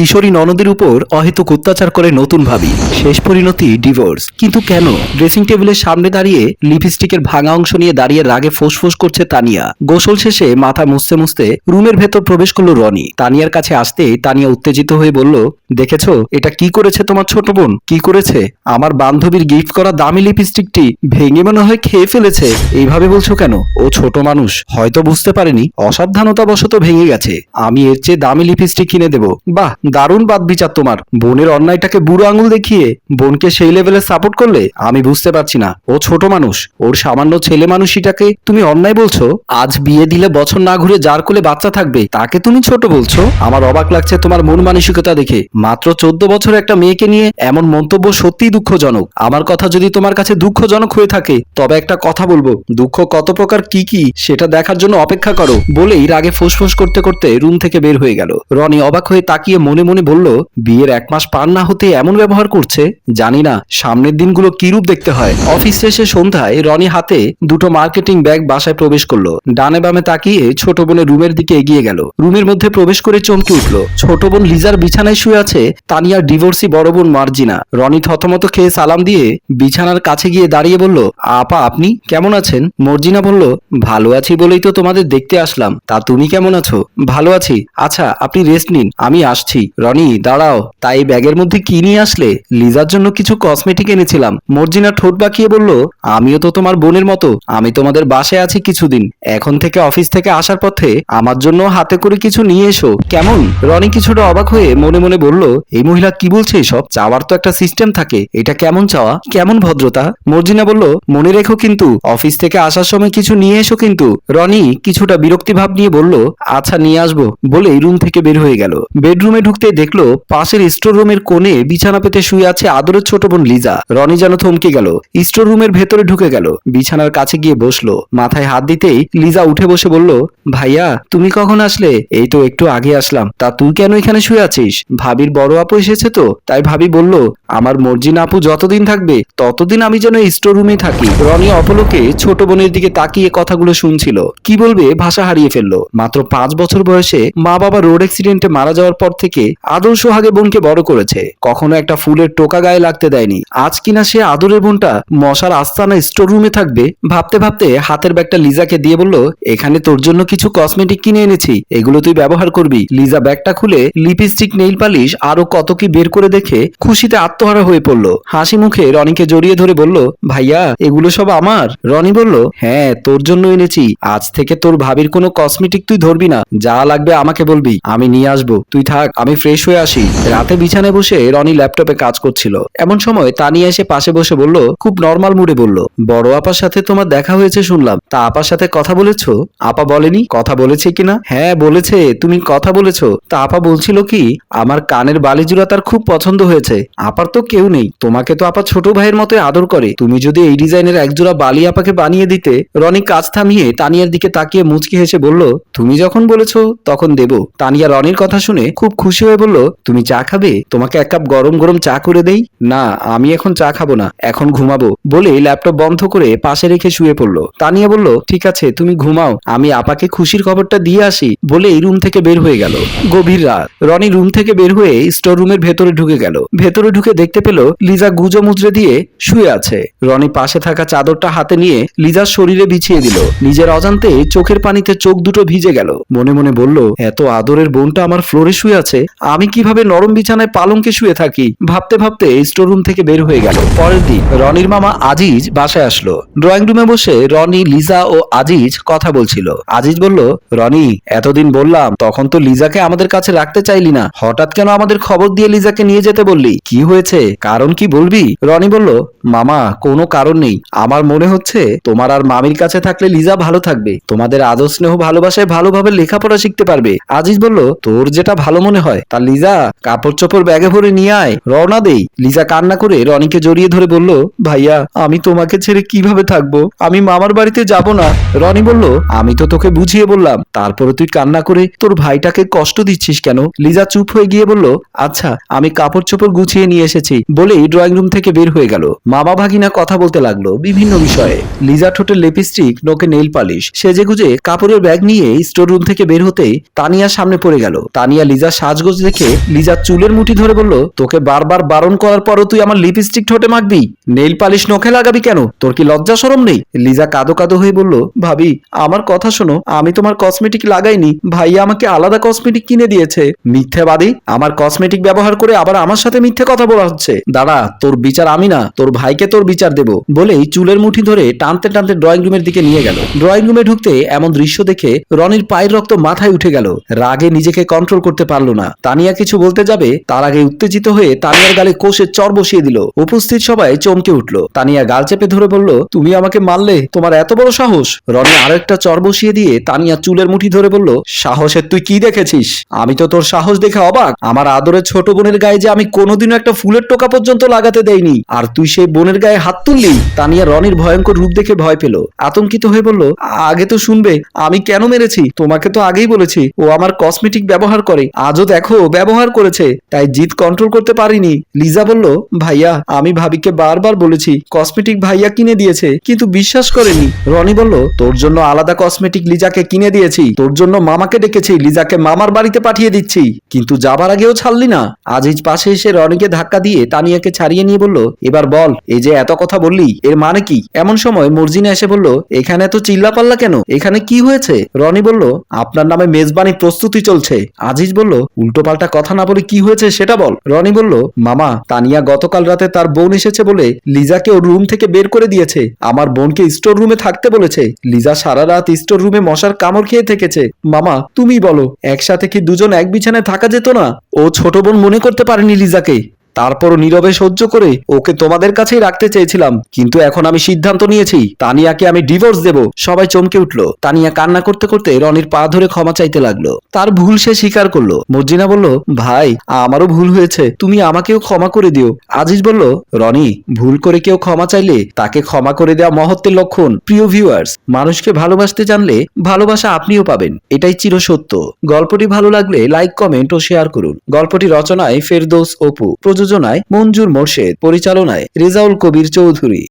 কিশোরী ননদের উপর অহেতুক অত্যাচার করে নতুন ভাবি। শেষ পরিণতি ডিভোর্স। কিন্তু কেন? ড্রেসিং টেবিলের সামনে দাঁড়িয়ে লিপস্টিকের ভাঙা অংশ নিয়ে দাঁড়িয়ে রাগে ফোঁস করছে তানিয়া। গোসল শেষে মাথা মুছতে মুছতে রুমের ভেতর প্রবেশ করল রনি। তানিয়ার কাছে আসতে তানিয়া উত্তেজিত হয়ে বলল, দেখেছ? এটা কি করেছে তোমার ছোট বোন? কি করেছে? আমার বান্ধবীর গিফট করা দামি লিপস্টিকটি ভেঙে মনে হয় খেয়ে ফেলেছে। এইভাবে বলছো কেন? ও ছোট মানুষ, হয়তো বুঝতে পারেনি। অসাবধানতা বশত ভেঙে গেছে। আমি এর চেয়ে দামি লিপস্টিক কিনে দেব। বাহ দারুণ বাদ বিচার তোমার। বোনের অন্যায়টাকে বুড়ো আঙুল দেখিয়ে বোনকে সেই লেভেলে সাপোর্ট করলে আমি বুঝতে পারছি না। ও ছোট মানুষ, ওর সামান্য ছেলে মানুষটাকে তুমি অন্যায় বলছো? আজ বিয়ে দিলে বছর না ঘুরে যার কোলে বাচ্চা থাকবে, তাকে তুমি ছোট বলছো? আমার অবাক লাগছে তোমার মন মানসিকতা দেখে। মাত্র চোদ্দ বছর একটা মেয়েকে নিয়ে এমন মন্তব্য সত্যিই দুঃখজনক। আমার কথা যদি তোমার কাছে দুঃখজনক হয়ে থাকে, তবে একটা কথা বলব। দুঃখ কত প্রকার কি কি, সেটা দেখার জন্য অপেক্ষা করো। বলেই রাগে ফুসফুস করতে করতে রুম থেকে বের হয়ে গেল। রনি অবাক হয়ে তাকিয়ে মনে মনে মনে বলল, বিয়ের এক মাস পার না হতে এমন ব্যবহার করছে, জানি না, সামনের দিনগুলো কি রূপ দেখতে হয়। অফিস শেষে সন্ধ্যায় রনি হাতে দুটো মার্কেটিং ব্যাগ বাসায় প্রবেশ করল। ডানে বামে তাকিয়ে ছোট বোনের রুমের দিকে এগিয়ে গেল। রুমের মধ্যে প্রবেশ করে চমকে উঠল। ছোট বোন লিজার বিছানায় শুয়ে আছে, তানিয়ার ডিভোর্সি বড় বোন মার্জিনা। রনি থতমত খেয়ে সালাম দিয়ে বিছানার কাছে গিয়ে দাঁড়িয়ে বলল, আপা, আপনি কেমন আছেন? মর্জিনা বলল, ভালো আছি বলেই তো তোমাদের দেখতে আসলাম। তা তুমি কেমন আছো? ভালো আছি। আচ্ছা আপনি রেস্ট নিন, আমি আসছি। রনি, দাঁড়াও। তাই ব্যাগের মধ্যে কি নিয়ে আসলে? লিজার জন্য কিছু কসমেটিক এনেছিলাম। মর্জিনা ঠোঁট বাঁকিয়ে বলল, আমিও তো তোমার বোনের মতো। আমি তোমাদের বাসায় আছি কিছুদিন। এখন থেকে অফিস থেকে আসার পথে আমার জন্য হাতে করে কিছু নিয়ে এসো। কেমন? রনি কিছুটা অবাক হয়ে মনে মনে বলল, এই মহিলা কি বলছে এসব? চাওয়ার তো একটা সিস্টেম থাকে। এটা কেমন চাওয়া? কেমন ভদ্রতা? মর্জিনা বলল, মনে রেখো কিন্তু অফিস থেকে আসার সময় কিছু নিয়ে এসো কিন্তু। রনি কিছুটা বিরক্তি ভাব নিয়ে বলল আচ্ছা নিয়ে আসব। বলেই রুম থেকে বের হয়ে গেল। বেডরুমে ঢুকতে দেখল পাশের স্টোর রুমের কোণে বিছানা পেতে শুয়ে আছে আদরের ছোট বোন লিজা। রনি যেন থমকে গেল। স্টোর রুমের ভেতরে ঢুকে গেল। বিছানার কাছে গিয়ে বসল। মাথায় হাত দিতেই লিজা উঠে বসে বলল, ভাইয়া, তুমি কখন আসলে? এই তো একটু আগে আসলাম। তা তুই কেন এখানে শুয়ে আছিস? ভাবির বড় আপু এসেছে তো। তাই ভাবি বলল, আমার মর্জিন আপু যতদিন থাকবে, ততদিন আমি যেন স্টোর রুমে থাকি। রনি অপলোকে ছোট বোনের দিকে তাকিয়ে কথাগুলো শুনছিল। কি বলবে ভাষা হারিয়ে ফেলল। মাত্র পাঁচ বছর বয়সে মা বাবা রোড অ্যাক্সিডেন্টে মারা যাওয়ার পর থেকে আদর্শ হাগে বোনকে বড় করেছে। কখনো একটা ফুলের টোকা গায়ে লাগতে দেয়নি। আজ কিনা সে আদরের বোনটা মশার আস্তানা স্টোর রুমে থাকবে, ভাবতে ভাবতে হাতের ব্যাগটা লিজাকে দিয়ে বলল, এখানে তোর জন্য কিছু কসমেটিক কিনে এনেছি, এগুলো তুই ব্যবহার করবি। লিজা ব্যাগটা খুলে লিপস্টিক নেইল পালিশ আরও কত কি বের করে দেখে খুশিতে আত্মহারা হয়ে পড়ল। হাসি মুখে রনিকে জড়িয়ে ধরে বলল, ভাইয়া, এগুলো সব আমার? রনি বলল হ্যাঁ তোর জন্য এনেছি। আজ থেকে তোর ভাবির কোনো কসমেটিক তুই ধরবি না। যা লাগবে আমাকে বলবি। আমি নিয়ে আসব। তুই থাক, আমি ফ্রেশ হয়ে আসি। রাতে বিছানায় বসে রনি ল্যাপটপে কাজ করছিল। এমন সময় তানিয়া এসে পাশে বসে বলল, খুব নর্মাল মুডে বলল, বড় আপার সাথে তোমার দেখা হয়েছে শুনলাম। তা আপার সাথে কথা বলেছ? আপা বলেনি, কথা বলেছে কিনা? হ্যাঁ বলেছে, তুমি কথা বলেছ। তা আপা বলছিল কি, আমার কানের বালি তার খুব পছন্দ হয়েছে। আপার তো কেউ নেই, তোমাকে তো আপা ছোট ভাইয়ের মতো আদর করে। তুমি যদি এই ডিজাইনের একজোড়া বালি আপাকে বানিয়ে দিতে, রনি কাজ থামিয়ে তানিয়ার দিকে তাকিয়ে মুচকি হেসে বলল, তুমি যখন বলেছ, তখন দেব। তানিয়া রনির কথা শুনে খুব খুশি হয়ে বলল, তুমি চা খাবে? তোমাকে এক কাপ গরম গরম চা করে দেই? না, আমি এখন চা খাব না, এখন ঘুমাবো। বলে ল্যাপটপ বন্ধ করে পাশে রেখে শুয়ে পড়ল। তানিয়া বলল, ঠিক আছে, তুমি ঘুমাও, আমি আপাকে খুশির খবরটা দিয়ে আসি। বলে এই রুম থেকে বের হয়ে গেল। গভীর রাত। রনি রুম থেকে বের হয়ে স্টোর রুমের ভেতরে ঢুকে গেল। ভেতরে ঢুকে দেখতে পেল, লিজা গুজো মুজরে দিয়ে শুয়ে আছে। রনি পাশে থাকা চাদরটা হাতে নিয়ে লিজার শরীরে বিছিয়ে দিল। নিজের অজান্তে চোখের পানিতে চোখ দুটো ভিজে গেল। মনে মনে বলল, এত আদরের বোনটা আমার ফ্লোরে শুয়ে আছে আমি কীভাবে নরম বিছানায় পালঙ্কে শুয়ে থাকি? ভাবতে ভাবতে স্টোর রুম থেকে বের হয়ে গেল। পরের দিন রনির মামা আজিজ বাসায় আসলো। ড্রয়িং রুমে বসে রনি, লিজা ও আজিজ কথা বলছিল। আজিজ বলল, রনি, এতদিন বললাম, তখন তো লিজাকে আমাদের কাছে রাখতে চাইলি না। হঠাৎ কেন আমাদের খবর দিয়ে লিজাকে নিয়ে যেতে বললি? কি হয়েছে? কারণ কি বলবি? রনি বলল, মামা, কোনো কারণ নেই। আমার মনে হচ্ছে তোমার আর মামির কাছে থাকলে লিজা ভালো থাকবে। তোমাদের আদর স্নেহ ভালোবাসায় ভালোভাবে লেখাপড়া শিখতে পারবে। আজিজ বলল, তোর যেটা ভালো মনে হয় তা লিজা কাপড় চোপড় ব্যাগে ভরে নিয়ে আয়, রওনা দেই। লিজা কান্না করে রনিকে জড়িয়ে ধরে বলল, ভাইয়া, আমি তোমাকে ছেড়ে কীভাবে থাকব? আমি মামার বাড়িতে যাব না। রনি বলল, আমি তো তোকে বুঝিয়ে বললাম। তারপরে তুই কান্না করে তোর ভাইটাকে কষ্ট দিচ্ছিস কেন? লিজা চুপ হয়ে গিয়ে বলল আচ্ছা আমি কাপড় চোপড় গুছিয়ে নিয়ে এসেছি। বলেই ড্রয়িং রুম থেকে বের হয়ে গেল। মামা ভাগিনা কথা বলতে লাগল বিভিন্ন বিষয়ে। লিজা ঠোঁটে লিপস্টিক, নোকে নেইল পালিশ সেজে গুজে কাপড়ের ব্যাগ নিয়ে স্টোর রুম থেকে বের হতেই তানিয়া সামনে পড়ে গেল। তানিয়া লিজা সাজগোজ সাজগোজ দেখে লিজা চুলের মুঠি ধরে বলল, তোকে বারবার বারণ করার পরও তুই আমার লিপস্টিক ঠোঁটে মাখবি? নেইল পালিশ নখে লাগাবি কেন? তোর কি লজ্জা সরম নেই? লিজা কাদো কাদো হয়ে বলল, ভাবি, আমার কথা শোনো, আমি তোমার কসমেটিক লাগাইনি। ভাইয়া আমাকে আলাদা কসমেটিক কিনে দিয়েছে। মিথ্যাবাদী? আমার কসমেটিক ব্যবহার করে আবার আমার সাথে মিথ্যে কথা বলা হচ্ছে। দাঁড়া, তোর বিচার আমি না, তোর ভাইকে তোর বিচার দেব। বলেই চুলের মুঠি ধরে টানতে টানতে ড্রয়িং রুমের দিকে নিয়ে গেল। ড্রয়িং রুমে ঢুকতে এমন দৃশ্য দেখে রনির পায়ের রক্ত মাথায় উঠে গেল। রাগে নিজেকে কন্ট্রোল করতে পারল না। তানিয়া কিছু বলতে যাবে, তার আগে উত্তেজিত হয়ে তানিয়ার গালে কোষে চর বসিয়ে দিল। উপস্থিত সবাই চমকে উঠল। তানিয়া গাল চেপে ধরে বলল, তুমি আমাকে মারলে? তোমার এত বড় সাহস? রনি আরেকটা চর বসিয়ে দিয়ে তানিয়া চুলের মুঠি ধরে বলল, সাহসের তুই কি দেখেছিস? আমি তো তোর সাহস দেখে অবাক। আমার আদরের ছোট বোনের গায়ে যে আমি কোনোদিনও একটা ফুলের টোকা পর্যন্ত লাগাতে দেইনি। আর তুই সেই বোনের গায়ে হাত তুললি? তানিয়া রনির ভয়ঙ্কর রূপ দেখে ভয় পেল। আতঙ্কিত হয়ে বলল, আগে তো শুনবে, আমি কেন মেরেছি? তোমাকে তো আগেই বলেছি, ও আমার কসমেটিক ব্যবহার করে। আজও দেখো ব্যবহার করেছে, তাই জিদ কন্ট্রোল করতে পারিনি। লিজা বলল, ভাইয়া, আমি ভাবিকে বারবার বলেছি কসমেটিক ভাইয়া কিনে দিয়েছে, কিন্তু বিশ্বাস করেনি। রনি বলল, তোর জন্য আলাদা কসমেটিক লিজাকে কিনে দিয়েছি, তোর জন্য মামাকে ডেকেছি, লিজাকে মামার বাড়িতে পাঠিয়ে দিচ্ছি, কিন্তু যাবার আগেও ছাড়লি না। আজিজ পাশে এসে রনিকে ধাক্কা দিয়ে তানিয়াকে ছাড়িয়ে নিয়ে বলল, এবার বল, এই যে এত কথা বললি, এর মানে কি? এমন সময় মর্জিনা এসে বলল, এখানে এত চিল্লা পাল্লা কেন? এখানে কি হয়েছে? রনি বলল, আপনার নামে মেজবানি প্রস্তুতি চলছে। আজিজ বলল উল্টোপাল্টা কথা না বলে কি হয়েছে সেটা বল। রনি বলল, মামা, তানিয়া গতকাল রাতে তার বোন এসেছে বলে লিজাকে ওর রুম থেকে বের করে দিয়েছে। আমার বোনকে স্টোর রুমে থাকতে বলেছে। লিজা সারা রাত স্টোর রুমে মশার কামড় খেয়ে থেকেছে। মামা, তুমি বলো, একসাথে কি দুজন এক বিছানায় থাকা যেত না? ও ছোট বোন মনে করতে পারেনি লিজাকে। তারপরও নীরবে সহ্য করে ওকে তোমাদের কাছেই রাখতে চেয়েছিলাম, কিন্তু এখন আমি সিদ্ধান্ত নিয়েছি, তানিয়াকে আমি ডিভোর্স দেব। সবাই চমকে উঠল। তানিয়া কান্না করতে করতে রনির পা ধরে ক্ষমা চাইতে লাগল। তার ভুল সে স্বীকার করল। মর্জিনা বলল, ভাই, আমারও ভুল হয়েছে, তুমি আমাকেও ক্ষমা করে দিও। আজিজ বলল, রনি, ভুল করে কেউ ক্ষমা চাইলে তাকে ক্ষমা করে দেওয়া মহত্বের লক্ষণ। প্রিয় ভিউয়ার্স মানুষকে ভালোবাসতে জানলে ভালোবাসা আপনিও পাবেন। এটাই চিরসত্য গল্পটি ভালো লাগলে লাইক কমেন্ট ও শেয়ার করুন। গল্পটি রচনায় ফেরদৌস অপু। প্রযোজনায় মঞ্জুর মোর্শেদ পরিচালনায় রেজাউল কবির চৌধুরী।